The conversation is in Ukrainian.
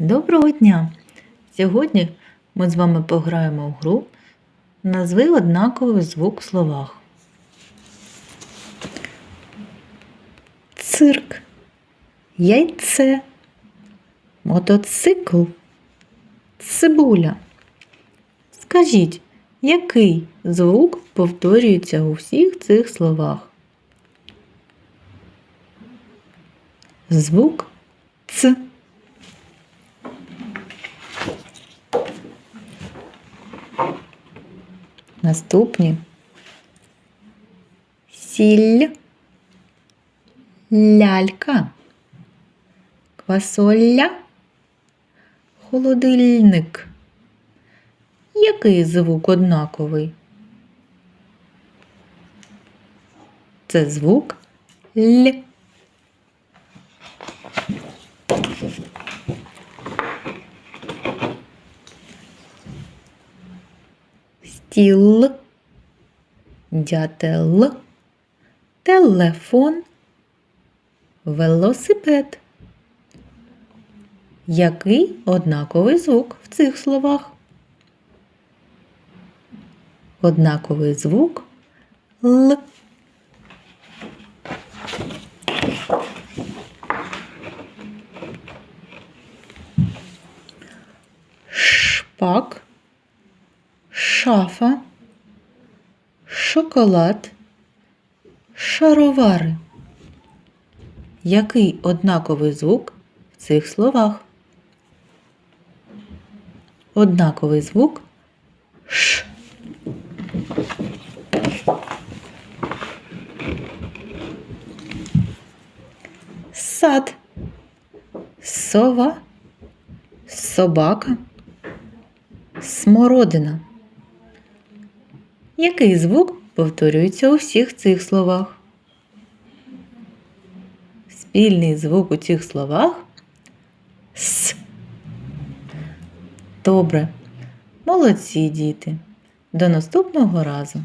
Доброго дня! Сьогодні ми з вами пограємо в гру Назви однаковий звук в словах. Цирк, яйце, мотоцикл, цибуля. Скажіть, який звук повторюється у всіх цих словах? Звук Ц. Наступні сіль, лялька, квасоля, холодильник. Який звук однаковий? Це звук Л. Стіл, дятел, телефон, велосипед. Який однаковий звук в цих словах? Однаковий звук Л. Шпак, шафа, шоколад, шаровари. Який однаковий звук в цих словах? Однаковий звук Ш. Сад, сова, собака, смородина. Який звук повторюється у всіх цих словах? Спільний звук у цих словах С. Добре. Молодці діти. До наступного разу.